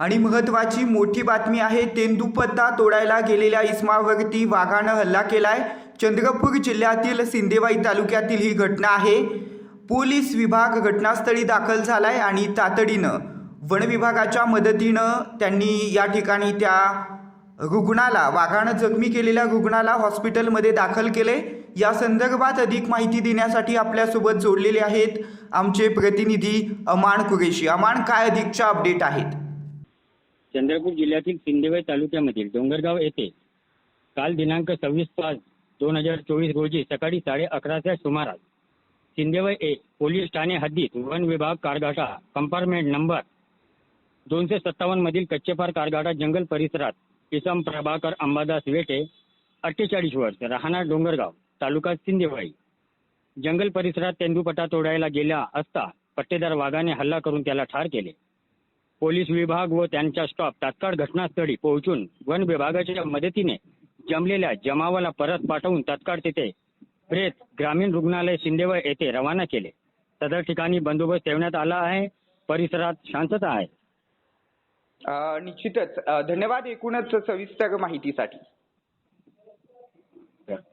आणि महत्वाची मोठी बातमी आहे तेंदुपत्ता तोडायला गेलेल्या इस्मावरती वाघानं हल्ला केलाय. चंद्रपूर जिल्ह्यातील सिंदेवाई तालुक्यातील ही घटना आहे. पोलीस विभाग घटनास्थळी दाखल झालाय आणि तातडीनं वन विभागाच्या मदतीनं त्यांनी या ठिकाणी त्या रुग्णाला वाघानं जखमी केलेल्या रुग्णाला हॉस्पिटलमध्ये दाखल केले. या संदर्भात अधिक माहिती देण्यासाठी आपल्यासोबत जोडलेले आहेत आमचे प्रतिनिधी अमान कुरेशी. अमान काय अधिकच्या अपडेट आहेत? चंद्रपूर जिल्ह्यातील सिंदेवे तालुक्यामधील डोंगरगाव येथे काल दिनांक सव्वीस पाच दोन हजार चोवीस रोजी सकाळी साडे अकराच्या सुमारास सिंदेवाई एक पोलीस ठाणे हद्दीत वन विभाग कारगाटा कंपार्टमेंट नंबर दोनशे सत्तावन्न मधील कच्चेपार कारगाटा जंगल परिसरात किसम प्रभाकर अंबादास वेटे अठ्ठेचाळीस वर्ष राहणार डोंगरगाव तालुका सिंदेवाई जंगल परिसरात तेंदुपटा तोडायला गेला असता पट्टेदार वाघाने हल्ला करून त्याला ठार केले. पोलीस विभाग व त्यांचा स्टाफ तात्काळ घटनास्थळी पोहोचून वन विभागाच्या मदतीने जमलेल्या जमावाला परत पाठवून तात्काळ तिथे प्रेत ग्रामीण रुग्णालय सिंदेवा येथे रवाना केले. सदर ठिकाणी बंदोबस्त ठेवण्यात आला आहे. परिसरात शांतता आहे. निश्चितच. धन्यवाद एकूणच सविस्तर माहितीसाठी.